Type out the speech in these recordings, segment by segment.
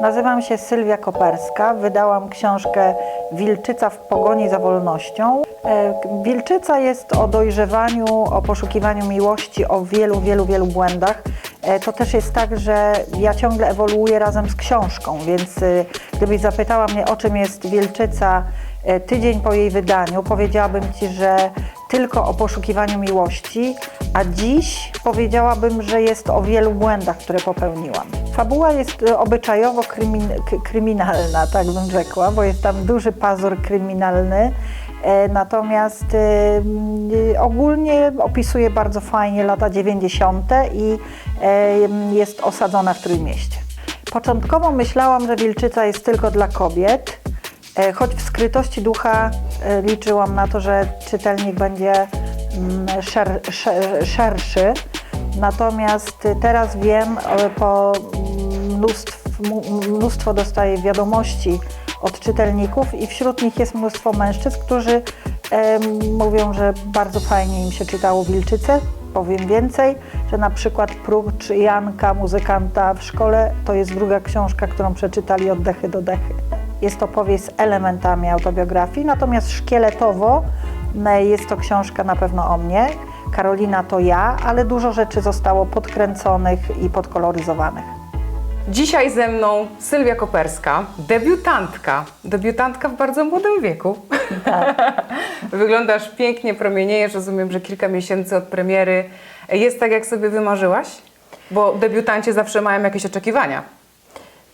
Nazywam się Sylwia Koperska. Wydałam książkę Wilczyca w pogoni za wolnością. E, Wilczyca jest o dojrzewaniu, o poszukiwaniu miłości, o wielu, wielu, wielu błędach. E, To też jest tak, że ja ciągle ewoluuję razem z książką, więc e, gdybyś zapytała mnie, o czym jest Wilczyca tydzień po jej wydaniu, powiedziałabym Ci, że tylko o poszukiwaniu miłości, a dziś powiedziałabym, że jest o wielu błędach, które popełniłam. Fabuła jest e, obyczajowo krymin, kryminalna, tak bym rzekła, bo jest tam duży pazur kryminalny. E, Natomiast e, ogólnie opisuje bardzo fajnie lata 90. i jest osadzona w Trójmieście. Początkowo myślałam, że Wilczyca jest tylko dla kobiet, Choć w skrytości ducha liczyłam na to, że czytelnik będzie szer, szer, szerszy. Natomiast e, teraz wiem, e, po mnóstw, mu- mnóstwo dostaję wiadomości od czytelników i wśród nich jest mnóstwo mężczyzn, którzy em, mówią, że bardzo fajnie im się czytało Wilczycę. Powiem więcej, że na przykład prócz Janka, muzykanta w szkole, to jest druga książka, którą przeczytali od dechy do dechy. Jest to powieść z elementami autobiografii, natomiast szkieletowo jest to książka na pewno o mnie. Karolina to ja, ale dużo rzeczy zostało podkręconych i podkoloryzowanych. Dzisiaj ze mną Sylwia Koperska, debiutantka. Debiutantka w bardzo młodym wieku. Wyglądasz pięknie, promieniejesz. Rozumiem, że kilka miesięcy od premiery jest tak, jak sobie wymarzyłaś? Bo debiutanci zawsze mają jakieś oczekiwania.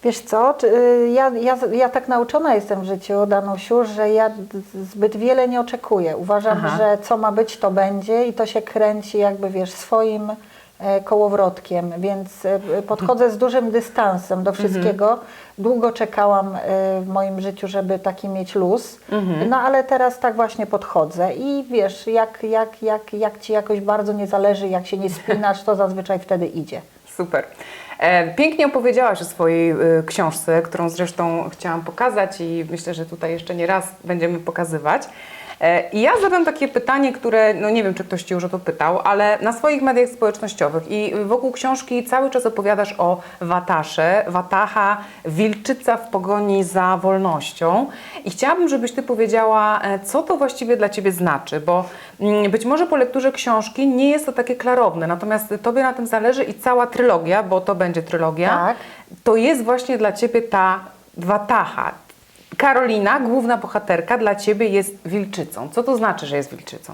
Wiesz co, y, ja, ja, ja tak nauczona jestem w życiu, Danusiu, że ja zbyt wiele nie oczekuję. Uważam, Aha. że co ma być, to będzie i to się kręci jakby, wiesz, swoim e, kołowrotkiem, więc e, podchodzę z dużym dystansem do wszystkiego. Długo czekałam e, w moim życiu, żeby taki mieć luz, no ale teraz tak właśnie podchodzę i wiesz, jak, jak, jak, jak Ci jakoś bardzo nie zależy, jak się nie spinasz, to zazwyczaj wtedy idzie. Super. E, Pięknie opowiedziałaś o swojej e, książce, którą zresztą chciałam pokazać i myślę, że tutaj jeszcze nie raz będziemy pokazywać. E, I ja zadam takie pytanie, które, no nie wiem, czy ktoś Ci już o to pytał, ale na swoich mediach społecznościowych i wokół książki cały czas opowiadasz o Watasze, Wataha, wilczyca w pogoni za wolnością. I chciałabym, żebyś Ty powiedziała, e, co to właściwie dla Ciebie znaczy, bo mm, być może po lekturze książki nie jest to takie klarowne, natomiast Tobie na tym zależy i cała trylogia, bo to będzie trylogia, Tak. to jest właśnie dla Ciebie ta Wataha. Karolina, główna bohaterka, dla Ciebie jest wilczycą. Co to znaczy, że jest wilczycą?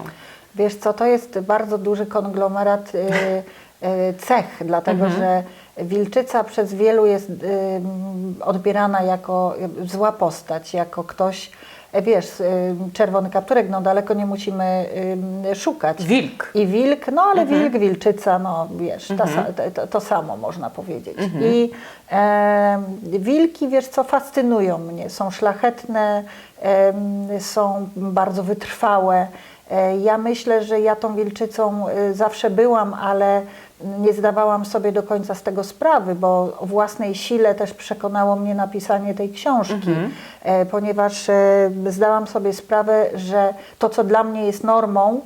Wiesz co, to jest bardzo duży konglomerat y, y, cech, dlatego że Wilczyca przez wielu jest y, odbierana jako zła postać, jako ktoś, wiesz, y, czerwony kapturek, no daleko nie musimy y, szukać. Wilk. I wilk, no ale wilk, wilczyca, no wiesz, ta, sa- to, to, samo można powiedzieć. I e, wilki, wiesz co, fascynują mnie, są szlachetne, em, są bardzo wytrwałe. E, Ja myślę, że ja tą wilczycą e, zawsze byłam, ale nie zdawałam sobie do końca z tego sprawy, bo o własnej sile też przekonało mnie napisanie tej książki, e, ponieważ e, zdałam sobie sprawę, że to, co dla mnie jest normą,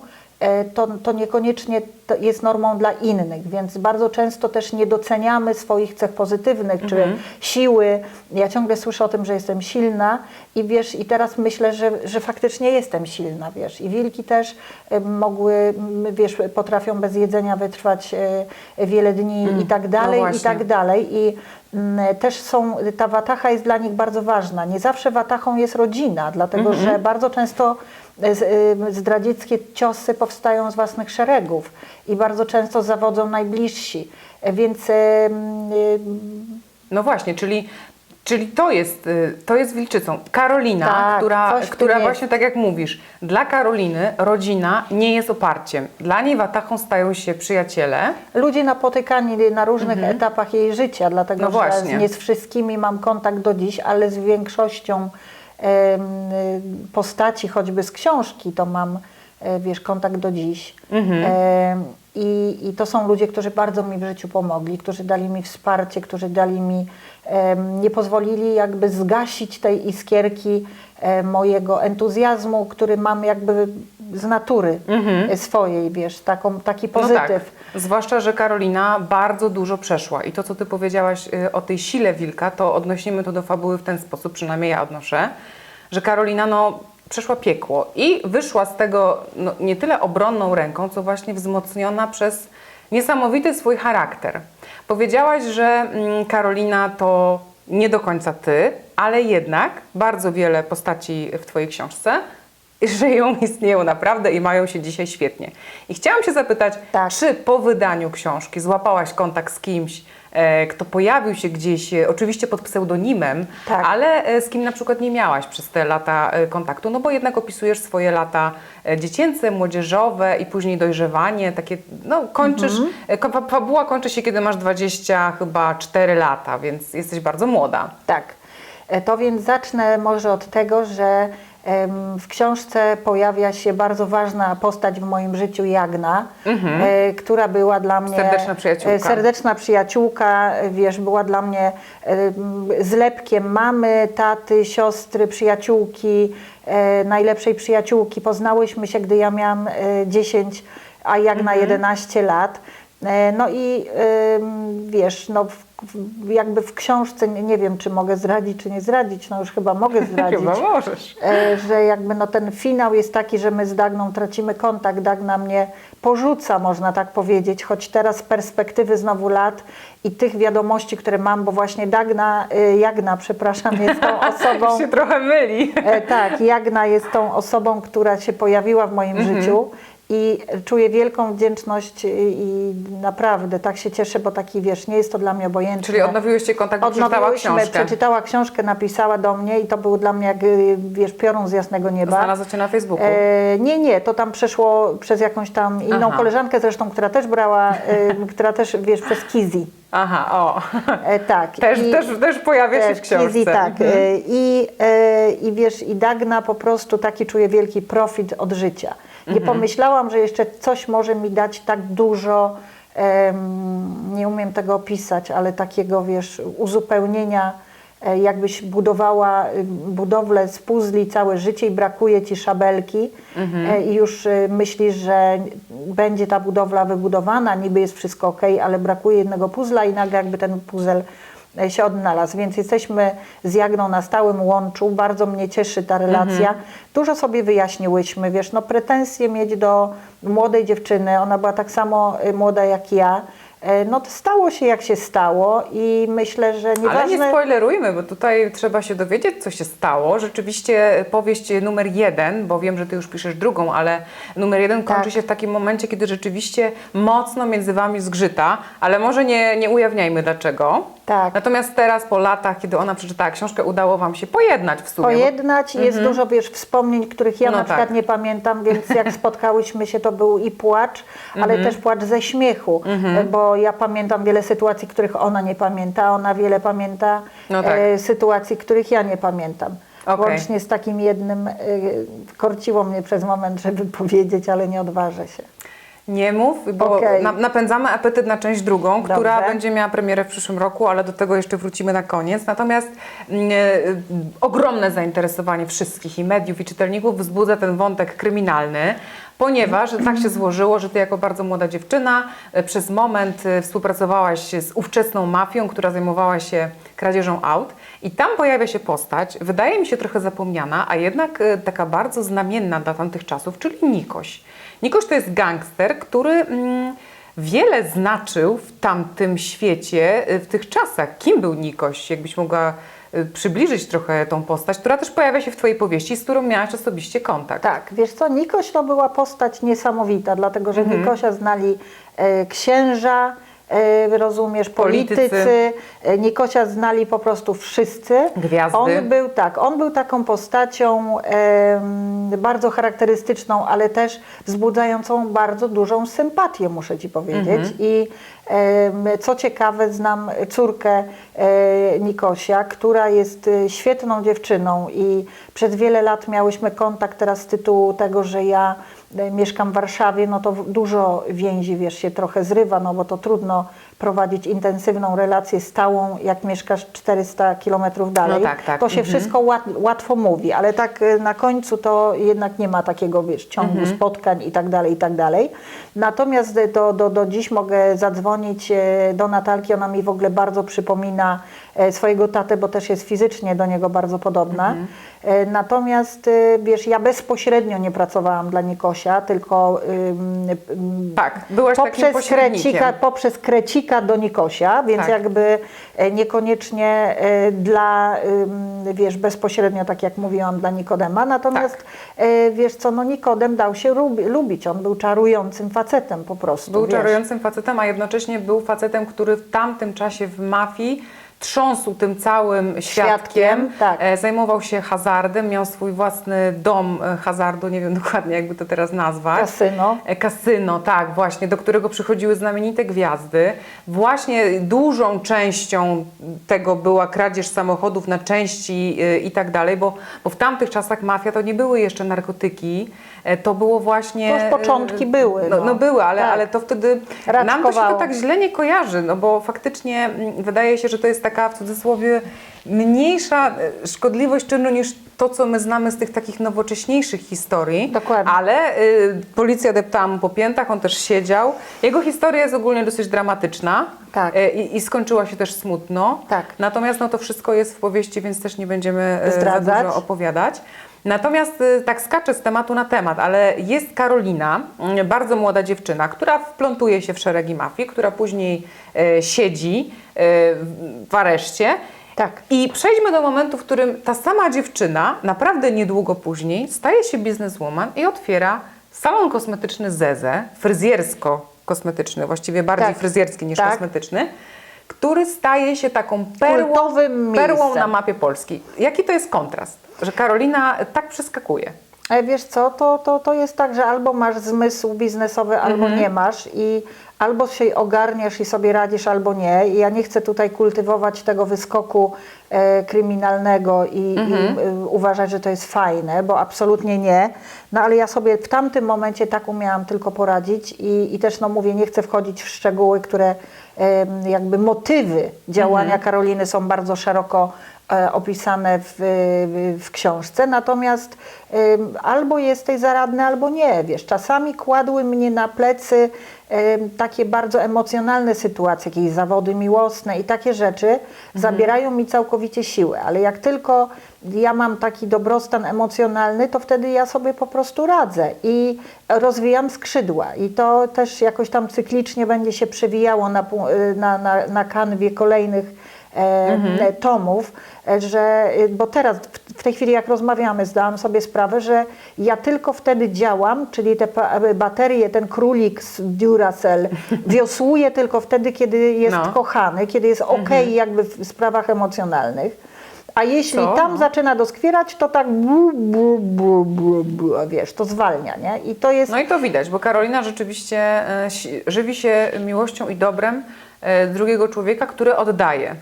to, to niekoniecznie jest normą dla innych, więc bardzo często też nie doceniamy swoich cech pozytywnych czy siły. Ja ciągle słyszę o tym, że jestem silna i wiesz, i teraz myślę, że, że faktycznie jestem silna, wiesz. I wilki też e, mogły, wiesz, potrafią bez jedzenia wytrwać e, wiele dni i tak dalej, i właśnie. tak dalej. I mm, też są, ta watacha jest dla nich bardzo ważna. Nie zawsze watachą jest rodzina, dlatego że bardzo często zdradzieckie ciosy powstają z własnych szeregów i bardzo często zawodzą najbliżsi. Więc No właśnie, czyli, czyli to, jest, y, to jest wilczycą. Karolina, Tak, która, która jest. właśnie tak jak mówisz, dla Karoliny rodzina nie jest oparciem. Dla niej Watachą stają się przyjaciele. ludzie napotykani na różnych etapach jej życia, dlatego No że nie z wszystkimi mam kontakt do dziś, ale z większością postaci, choćby z książki, to mam e, wiesz, kontakt do dziś. Em, I, I to są ludzie, którzy bardzo mi w życiu pomogli, którzy dali mi wsparcie, którzy dali mi, nie pozwolili jakby zgasić tej iskierki e, mojego entuzjazmu, który mam jakby z natury e, swojej, wiesz, taką, taki No pozytyw. tak. Zwłaszcza, że Karolina bardzo dużo przeszła. I to, co ty powiedziałaś y, o tej sile wilka, to odnosimy to do fabuły w ten sposób, przynajmniej ja odnoszę, że Karolina no, przeszła piekło i wyszła z tego no, nie tyle obronną ręką, co właśnie wzmocniona przez niesamowity swój charakter. Powiedziałaś, że mm, Karolina to nie do końca ty, ale jednak bardzo wiele postaci w twojej książce żyją, istnieją naprawdę i mają się dzisiaj świetnie. I chciałam się zapytać, Tak. czy po wydaniu książki złapałaś kontakt z kimś, e, kto pojawił się gdzieś, e, oczywiście pod pseudonimem, Tak. ale e, z kim na przykład nie miałaś przez te lata e, kontaktu, no bo jednak opisujesz swoje lata e, dziecięce, młodzieżowe i później dojrzewanie, takie, no kończysz, Mhm. e, fabuła kończy się, kiedy masz 20 chyba 4 lata, więc jesteś bardzo młoda. Tak. E, To więc zacznę może od tego, że w książce pojawia się bardzo ważna postać w moim życiu, Jagna, e, która była dla mnie... Mhm. Serdeczna przyjaciółka. e, Serdeczna przyjaciółka, e, wiesz, była dla mnie em, zlepkiem mamy, taty, siostry, przyjaciółki, e, najlepszej przyjaciółki. Poznałyśmy się, gdy ja miałam e, 10, a Jagna Mhm. 11 lat. E, No i wiesz, no jakby w książce, nie, nie wiem czy mogę zdradzić, czy nie zdradzić, no już chyba mogę zdradzić, Chyba możesz. e, że jakby no ten finał jest taki, że my z Dagną tracimy kontakt, Dagna mnie porzuca, można tak powiedzieć, choć teraz z perspektywy znowu lat i tych wiadomości, które mam, bo właśnie Dagna, y, Jagna, przepraszam, jest tą osobą... się trochę myli. E, tak, Jagna jest tą osobą, która się pojawiła w moim Mhm. życiu i czuję wielką wdzięczność i, naprawdę tak się cieszę, bo taki wiesz, nie jest to dla mnie obojętne. Czyli odnowiłyście kontakt, bo przeczytała książkę. przeczytała książkę, napisała do mnie i to był dla mnie jak, y, wiesz, piorun z jasnego nieba. Znalazła cię na Facebooku. E, nie, nie, to tam przeszło przez jakąś tam inną Aha. koleżankę zresztą, która też brała, y, która też, wiesz, przez Kizi. Aha, o. E, tak. Też, I- też, też pojawia się e, w książce. Kizi, tak. Mhm. E, I, e, I wiesz, i Dagna po prostu taki czuje wielki profit od życia. Nie Mhm. pomyślałam, że jeszcze coś może mi dać tak dużo, nie umiem tego opisać, ale takiego, wiesz, uzupełnienia, jakbyś budowała y, budowlę z puzli całe życie i brakuje ci szabelki Mhm. e, i już y, myślisz, że będzie ta budowla wybudowana, niby jest wszystko ok, ale brakuje jednego puzla i nagle jakby ten puzzle e, się odnalazł, więc jesteśmy z Jagną na stałym łączu, bardzo mnie cieszy ta relacja. Dużo sobie wyjaśniłyśmy, wiesz, no pretensje mieć do młodej dziewczyny, ona była tak samo y, młoda jak ja, E, no to stało się jak się stało i myślę, że Ale nieważne... nie spoilerujmy, bo tutaj trzeba się dowiedzieć, co się stało. Rzeczywiście powieść numer jeden, bo wiem, że ty już piszesz drugą, ale numer jeden kończy Tak. się w takim momencie, kiedy rzeczywiście mocno między wami zgrzyta, ale może nie, nie ujawniajmy dlaczego. Tak. Natomiast teraz po latach, kiedy ona przeczytała książkę, udało wam się pojednać w sumie. pojednać. Jest dużo wiesz, wspomnień, których ja No na przykład tak. nie pamiętam, więc jak spotkałyśmy się, to był i płacz, ale Mhm. też płacz ze śmiechu, bo ja pamiętam wiele sytuacji, których ona nie pamięta, a ona wiele pamięta No tak. e, sytuacji, których ja nie pamiętam. Okej. Łącznie z takim jednym, e, korciło mnie przez moment, żeby powiedzieć, ale nie odważę się. Nie mów, bo Okej. na, napędzamy apetyt na część drugą, która Dobrze. będzie miała premierę w przyszłym roku, ale do tego jeszcze wrócimy na koniec. Natomiast mm, e, ogromne zainteresowanie wszystkich i mediów, i czytelników wzbudza ten wątek kryminalny, ponieważ tak się złożyło, że ty jako bardzo młoda dziewczyna e, przez moment e, współpracowałaś z ówczesną mafią, która zajmowała się kradzieżą aut i tam pojawia się postać, wydaje mi się trochę zapomniana, a jednak e, taka bardzo znamienna dla tamtych czasów, czyli Nikoś. Nikoś to jest gangster, który mm, wiele znaczył w tamtym świecie, y, w tych czasach. Kim był Nikoś? Jakbyś mogła y, przybliżyć trochę tą postać, która też pojawia się w Twojej powieści, z którą miałaś osobiście kontakt. Tak, wiesz co, Nikoś to była postać niesamowita, dlatego że Mhm. Nikosia znali e, księża, rozumiesz, politycy, Politycy. E, Nikosia znali po prostu wszyscy. Gwiazdy. On był tak, on był taką postacią bardzo charakterystyczną, ale też wzbudzającą bardzo dużą sympatię, muszę Ci powiedzieć. Mhm. I co ciekawe, znam córkę e, Nikosia, która jest e, świetną dziewczyną i przez wiele lat miałyśmy kontakt teraz z tytułu tego, że ja mieszkam w Warszawie, no to dużo więzi, wiesz, się trochę zrywa, no bo to trudno prowadzić intensywną relację stałą, jak mieszkasz 400 kilometrów dalej. tak, tak. To się Mhm. wszystko łat, łatwo mówi, ale tak e, na końcu to jednak nie ma takiego, wiesz, ciągu Mhm. spotkań i tak dalej, i tak dalej. Natomiast e, do, do, do dziś mogę zadzwonić e, do Natalki, ona mi w ogóle bardzo przypomina e, swojego tatę, bo też jest fizycznie do niego bardzo podobna. Mhm. E, Natomiast, e, wiesz, ja bezpośrednio nie pracowałam dla Nikosia, tylko ym, Tak, byłaś poprzez krecika, poprzez krecika do Nikosia, więc Tak. jakby e, niekoniecznie e, dla, ym, wiesz, bezpośrednio, tak jak mówiłam, dla Nikodema. Natomiast, Tak. e, wiesz co, no Nikodem dał się lubi, lubić. On był czarującym facetem po prostu. Był wiesz. czarującym facetem, a jednocześnie był facetem, który w tamtym czasie w mafii trząsł tym całym świadkiem, Świadkiem, tak. e, zajmował się hazardem, miał swój własny dom e, hazardu, nie wiem dokładnie jakby to teraz nazwać. Kasyno. E, Kasyno, tak, właśnie, do którego przychodziły znamienite gwiazdy. Właśnie dużą częścią tego była kradzież samochodów na części i tak dalej, bo, bo w tamtych czasach mafia to nie były jeszcze narkotyki, to było właśnie... To już początki były, No, no. no były, ale, Tak. ale to wtedy nam to się to Raczkowało. tak źle nie kojarzy, no bo faktycznie mm, wydaje się, że to jest taka w cudzysłowie mniejsza e, szkodliwość czynu niż to, co my znamy z tych takich nowocześniejszych historii. Dokładnie. Ale y, policja deptała mu po piętach, on też siedział. Jego historia jest ogólnie dosyć dramatyczna. Tak. y, I, skończyła się też smutno. Tak. Natomiast no, to wszystko jest w powieści, więc też nie będziemy za Zdradzać. dużo opowiadać. Natomiast y, tak skaczę z tematu na temat, ale jest Karolina, y, bardzo młoda dziewczyna, która wplątuje się w szeregi mafii, która później y, siedzi w- w areszcie. Tak. I przejdźmy do momentu, w którym ta sama dziewczyna, naprawdę niedługo później, staje się bizneswoman i otwiera salon kosmetyczny Zeze, fryzjersko-kosmetyczny, właściwie bardziej Tak. fryzjerski niż Tak. kosmetyczny, który staje się taką perłą, perłą na mapie Polski. Jaki to jest kontrast, że Karolina tak przeskakuje? Ale wiesz co, to, to, to jest tak, że albo masz zmysł biznesowy, albo nie masz i albo się ogarniasz i sobie radzisz, albo nie. I ja nie chcę tutaj kultywować tego wyskoku e, kryminalnego i, i e, uważać, że to jest fajne, bo absolutnie nie. No ale ja sobie w tamtym momencie tak umiałam tylko poradzić i, i też no mówię, nie chcę wchodzić w szczegóły, które em, jakby motywy działania Karoliny są bardzo szeroko e, opisane w, w, książce, natomiast albo jesteś zaradny, albo nie, wiesz, czasami kładły mnie na plecy takie bardzo emocjonalne sytuacje, jakieś zawody miłosne i takie rzeczy zabierają mi całkowicie siłę, ale jak tylko ja mam taki dobrostan emocjonalny, to wtedy ja sobie po prostu radzę i rozwijam skrzydła i to też jakoś tam cyklicznie będzie się przewijało na, na, na, na kanwie kolejnych e, tomów, e, że, e, bo teraz w, tej chwili jak rozmawiamy, zdałam sobie sprawę, że ja tylko wtedy działam, czyli te baterie, ten królik z Duracell wiosłuje tylko wtedy, kiedy jest No. kochany, kiedy jest okej jakby w sprawach emocjonalnych. A jeśli Co? tam No. zaczyna doskwierać, to tak bu, bu, bu, bu, bu, wiesz, to zwalnia, nie? I to jest No i to widać, bo Karolina rzeczywiście żywi się miłością i dobrem drugiego człowieka, który oddaje.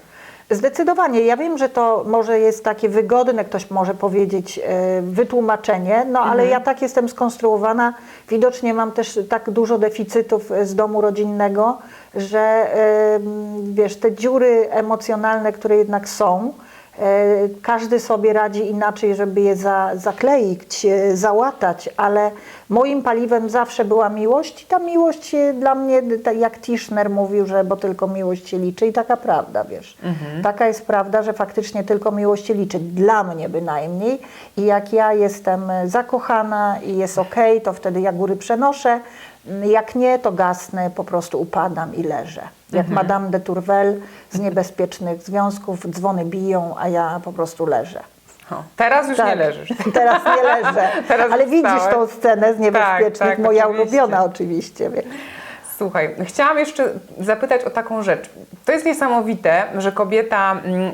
Zdecydowanie. Ja wiem, że to może jest takie wygodne, ktoś może powiedzieć, e, wytłumaczenie, no ale ja tak jestem skonstruowana. Widocznie mam też tak dużo deficytów z domu rodzinnego, że wiesz, te dziury emocjonalne, które jednak są, każdy sobie radzi inaczej, żeby je za, zakleić, e, załatać, ale moim paliwem zawsze była miłość i ta miłość e, dla mnie, jak Tischner mówił, że bo tylko miłość się liczy i taka prawda, wiesz. Taka jest prawda, że faktycznie tylko miłość się liczy, dla mnie bynajmniej i jak ja jestem e, zakochana i jest okej, to wtedy ja góry przenoszę, jak nie, to gasnę, po prostu upadam i leżę. Jak Madame de Tourvel z niebezpiecznych związków, dzwony biją, a ja po prostu leżę. O, teraz już nie Tak. leżysz. Teraz nie leżę. Teraz Ale widzisz tą scenę z niebezpiecznych, Tak, tak, moja oczywiście. ulubiona oczywiście. Wiesz. Słuchaj, chciałam jeszcze zapytać o taką rzecz. To jest niesamowite, że kobieta mm, y,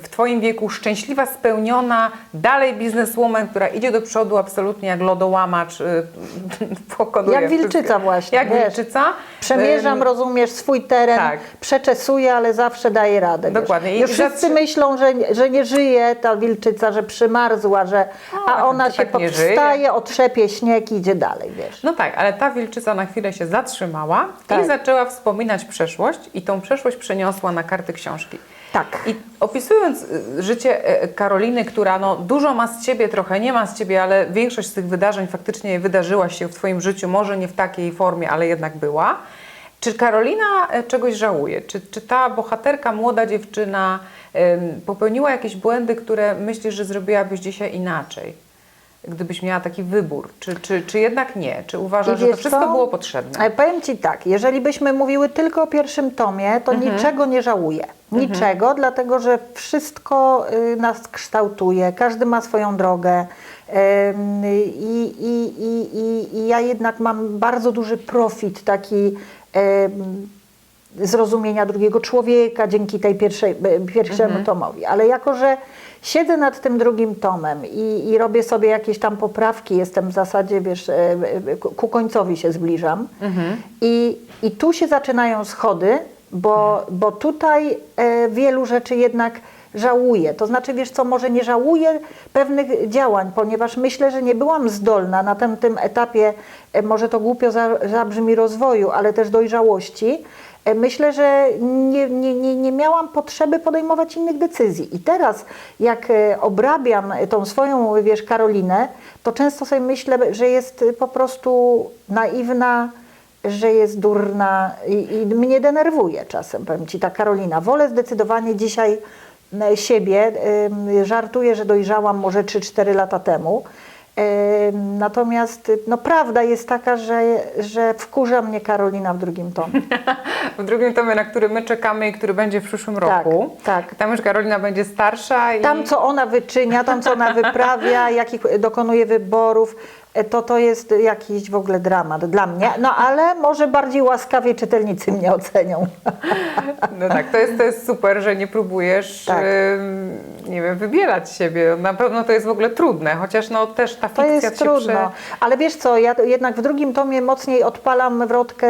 w Twoim wieku szczęśliwa, spełniona, dalej bizneswoman, która idzie do przodu absolutnie jak lodołamacz, y, pokonuje Jak wilczyca wszystkie- właśnie, Jak wiesz. wilczyca. Przemierzam, rozumiesz, swój teren, tak. przeczesuję, ale zawsze daję radę. Dokładnie. I Już wszyscy zatrzy- myślą, że, że nie żyje ta wilczyca, że przymarzła, że, a tak, ona to się tak powstaje, otrzepie śnieg i idzie dalej, wiesz. No tak, ale ta wilczyca na chwilę się zatrzymała i Tak. zaczęła wspominać przeszłość i tą przeszłość przeniosła na karty książki. Tak. I opisując y, życie e, Karoliny, która no, dużo ma z ciebie, trochę nie ma z ciebie, ale większość z tych wydarzeń faktycznie wydarzyła się w twoim życiu, może nie w takiej formie, ale jednak była. Czy Karolina e, czegoś żałuje? Czy, czy ta bohaterka, młoda dziewczyna popełniła jakieś błędy, które myślisz, że zrobiłabyś dzisiaj inaczej? Gdybyś miała taki wybór, czy, czy, czy jednak nie? Czy uważasz, że to wszystko co? było potrzebne? Ale powiem Ci tak, jeżeli byśmy mówiły tylko o pierwszym tomie, to Mhm. niczego nie żałuję. Niczego, dlatego że wszystko y, nas kształtuje, każdy ma swoją drogę. I, i, i, i, ja jednak mam bardzo duży profit taki zrozumienia drugiego człowieka dzięki tej pierwszej, e, pierwszemu Mhm. tomowi. Ale jako, że siedzę nad tym drugim tomem i, i robię sobie jakieś tam poprawki, jestem w zasadzie, wiesz, e, ku końcowi się zbliżam Mhm. i, i tu się zaczynają schody, bo, bo tutaj e, wielu rzeczy jednak żałuję. To znaczy, wiesz co, może nie żałuję pewnych działań, ponieważ myślę, że nie byłam zdolna na tym, tym etapie, e, może to głupio za- zabrzmi rozwoju, ale też dojrzałości. E, Myślę, że nie, nie, nie, nie miałam potrzeby podejmować innych decyzji. I teraz, jak e, obrabiam tą swoją, wiesz, Karolinę, to często sobie myślę, że jest po prostu naiwna, że jest durna i, i mnie denerwuje czasem, powiem Ci, ta Karolina. Wolę zdecydowanie dzisiaj siebie. Żartuję, że dojrzałam może 3-4 lata temu. Natomiast no, prawda jest taka, że, że wkurza mnie Karolina w drugim tomie. W drugim tomie, na który my czekamy i który będzie w przyszłym Tak, roku. tak. Tam już Karolina będzie starsza i... Tam, co ona wyczynia, tam, co ona wyprawia, jakich dokonuje wyborów, to to jest jakiś w ogóle dramat dla mnie. No ale może bardziej łaskawie czytelnicy mnie ocenią. No tak, to jest, to jest super, że nie próbujesz Tak. nie wiem, wybierać siebie. Na pewno to jest w ogóle trudne, chociaż no też ta To fikcja jest się trudno. Ale wiesz co, ja jednak w drugim tomie mocniej odpalam wrotkę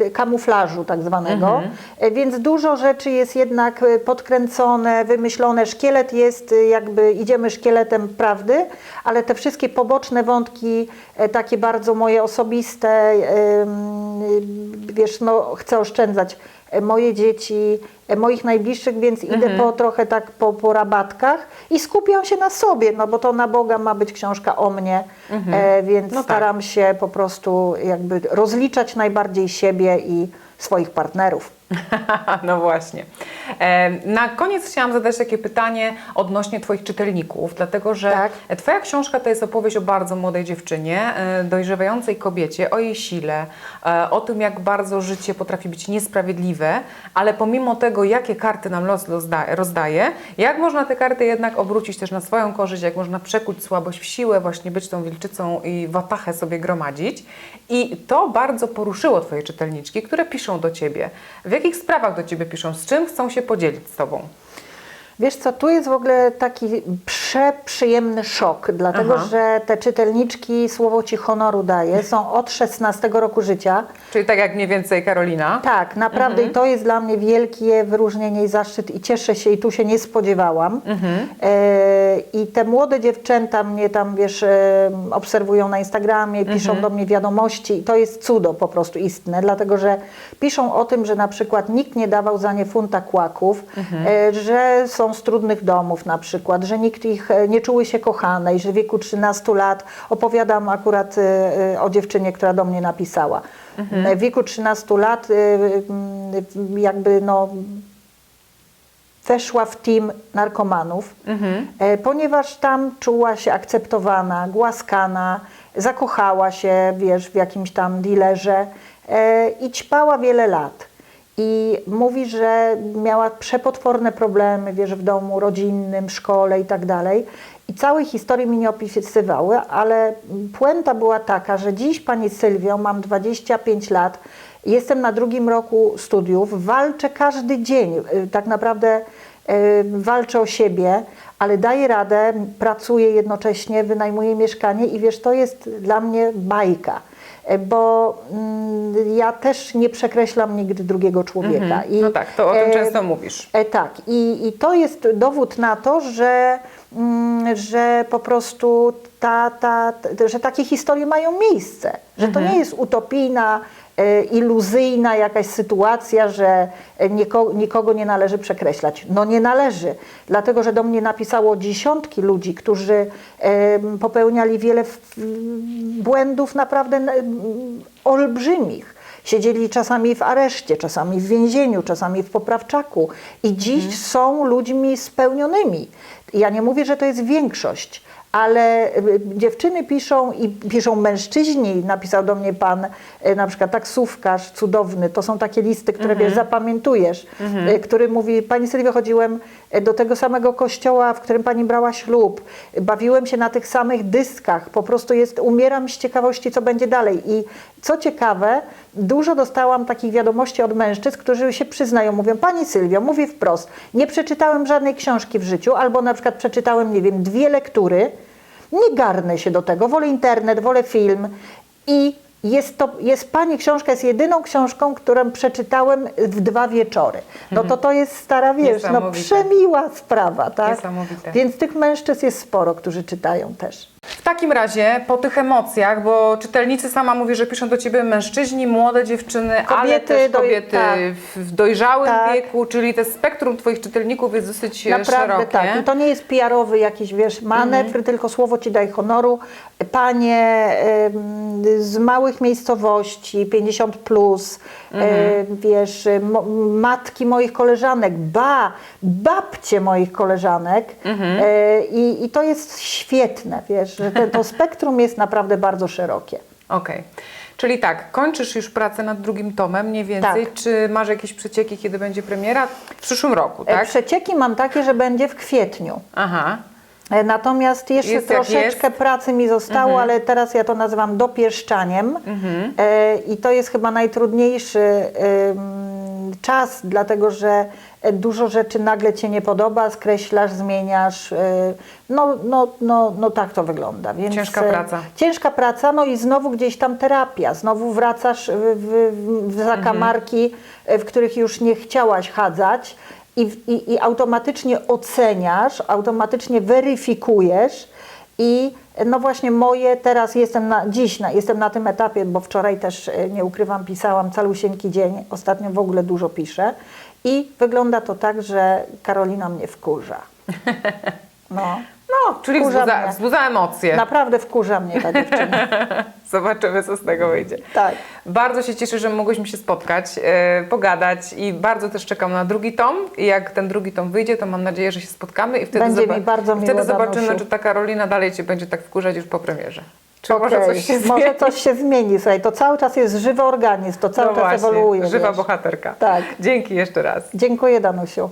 y, kamuflażu tak zwanego, Mhm. Y, więc dużo rzeczy jest jednak y, podkręcone, wymyślone. Szkielet jest y, jakby, idziemy szkieletem prawdy, ale te wszystkie poboczne wątki, y, takie bardzo moje osobiste, y, y, wiesz, no chcę oszczędzać moje dzieci, moich najbliższych, więc idę Mhm. po trochę tak po, po rabatkach i skupiam się na sobie, no bo to na Boga ma być książka o mnie, e, więc No tak. staram się po prostu jakby rozliczać najbardziej siebie i swoich partnerów. no właśnie. Na koniec chciałam zadać takie pytanie odnośnie Twoich czytelników, dlatego że Tak. Twoja książka to jest opowieść o bardzo młodej dziewczynie, e, dojrzewającej kobiecie, o jej sile, e, o tym, jak bardzo życie potrafi być niesprawiedliwe, ale pomimo tego, jakie karty nam los rozda- rozdaje, jak można te karty jednak obrócić też na swoją korzyść, jak można przekuć słabość w siłę, właśnie być tą wilczycą i watachę sobie gromadzić. I to bardzo poruszyło Twoje czytelniczki, które piszą do Ciebie. W jakich sprawach do Ciebie piszą? Z czym chcą się podzielić z Tobą? Wiesz co, tu jest w ogóle taki przeprzyjemny szok, dlatego Aha. że te czytelniczki, słowo Ci honoru daję, są od 16 roku życia. Czyli tak jak mniej więcej Karolina. Tak, naprawdę i to jest dla mnie wielkie wyróżnienie i zaszczyt i cieszę się i tu się nie spodziewałam. E, I te młode dziewczęta mnie tam, wiesz, e, obserwują na Instagramie, piszą do mnie wiadomości i to jest cudo po prostu istne, dlatego że piszą o tym, że na przykład nikt nie dawał za nie funta kłaków, e, że są z trudnych domów na przykład, że nikt ich e, nie czuły się kochane i że w wieku 13 lat opowiadam akurat e, e, o dziewczynie, która do mnie napisała. E, W wieku 13 lat jakby no weszła w team narkomanów, e, ponieważ tam czuła się akceptowana, głaskana, zakochała się, wiesz, w jakimś tam dealerze i ćpała wiele lat. I mówi, że miała przepotworne problemy, wiesz, w domu rodzinnym, szkole i tak dalej. I całej historii mi nie opisywały, ale puenta była taka, że dziś pani Sylwio, mam 25 lat, Jestem na drugim roku studiów, walczę każdy dzień, y, tak naprawdę y, walczę o siebie, ale daję radę, pracuję jednocześnie, wynajmuję mieszkanie i wiesz, to jest dla mnie bajka. Bo mm, ja też nie przekreślam nigdy drugiego człowieka. I, No tak, to o tym e, często mówisz. E, tak, I, i to jest dowód na to, że, mm, że po prostu ta, ta, że takie historie mają miejsce, że to nie jest utopijna, iluzyjna jakaś sytuacja, że e, niko, nikogo nie należy przekreślać. No nie należy, dlatego że do mnie napisało dziesiątki ludzi, którzy popełniali wiele błędów naprawdę olbrzymich. Siedzieli czasami w areszcie, czasami w więzieniu, czasami w poprawczaku i dziś są ludźmi spełnionymi. Ja nie mówię, że to jest większość, ale y, dziewczyny piszą i piszą mężczyźni. Napisał do mnie pan y, na przykład taksówkarz cudowny. To są takie listy, które wiesz, zapamiętujesz, y, który mówi, pani Sylwio, chodziłem do tego samego kościoła, w którym pani brała ślub. Bawiłem się na tych samych dyskach. Po prostu jest, umieram z ciekawości, co będzie dalej. I co ciekawe, dużo dostałam takich wiadomości od mężczyzn, którzy się przyznają, mówią, pani Sylwio, mówię wprost, nie przeczytałem żadnej książki w życiu, albo na przykład przeczytałem, nie wiem, dwie lektury, nie garnę się do tego, wolę internet, wolę film i jest to, jest pani książka, jest jedyną książką, którą przeczytałem w dwa wieczory. No to to jest stara, wiesz, no przemiła sprawa, tak? Więc tych mężczyzn jest sporo, którzy czytają też. W takim razie, po tych emocjach, bo czytelnicy sama mówi, że piszą do ciebie mężczyźni, młode dziewczyny, ale Kobiety też doj- kobiety tak. w dojrzałym Tak. wieku, czyli te spektrum twoich czytelników jest dosyć e, Naprawdę szerokie. tak. I to nie jest PR-owy jakiś, wiesz, manewr, tylko słowo ci daj honoru. Panie z małych miejscowości, 50 plus, em, wiesz, matki moich koleżanek, ba, babcie moich koleżanek. E, i, I to jest świetne, wiesz, że to spektrum jest naprawdę bardzo szerokie. Okej. Czyli tak, kończysz już pracę nad drugim tomem mniej więcej. Tak. Czy masz jakieś przecieki, kiedy będzie premiera? W przyszłym roku, E, tak? Przecieki mam takie, że będzie w kwietniu. Aha. Natomiast jeszcze Jest troszeczkę. Mhm. pracy mi zostało, ale teraz ja to nazywam dopieszczaniem. E, I to jest chyba najtrudniejszy czas, dlatego że dużo rzeczy nagle cię nie podoba, skreślasz, zmieniasz. e, No, no, no, no tak to wygląda. Więc, Ciężka e, praca. Ciężka praca, no i znowu gdzieś tam terapia. Znowu wracasz w, w, w zakamarki, e, w których już nie chciałaś chadzać i, i, i automatycznie oceniasz, automatycznie weryfikujesz i no właśnie moje, teraz jestem na, dziś na, jestem na tym etapie, bo wczoraj też e, nie ukrywam, pisałam calusieńki dzień, ostatnio w ogóle dużo piszę i wygląda to tak, że Karolina mnie wkurza. No, No, czyli Wkurza wzbudza, wzbudza emocje. naprawdę wkurza mnie ta dziewczyna. Zobaczymy, co z tego wyjdzie. Tak. Bardzo się cieszę, że mogłyśmy się spotkać, e, pogadać i bardzo też czekam na drugi tom. I jak ten drugi tom wyjdzie, to mam nadzieję, że się spotkamy i wtedy, Będzie mi bardzo i wtedy zobaczymy, Danusiu. czy ta Karolina dalej Cię będzie tak wkurzać już po premierze. Czy może Okej, coś się może zmieni? coś się zmieni, słuchaj, to cały czas jest żywy organizm, to cały no czas właśnie, ewoluuje. żywa wiesz. bohaterka. Tak. Dzięki jeszcze raz. Dziękuję Danusiu.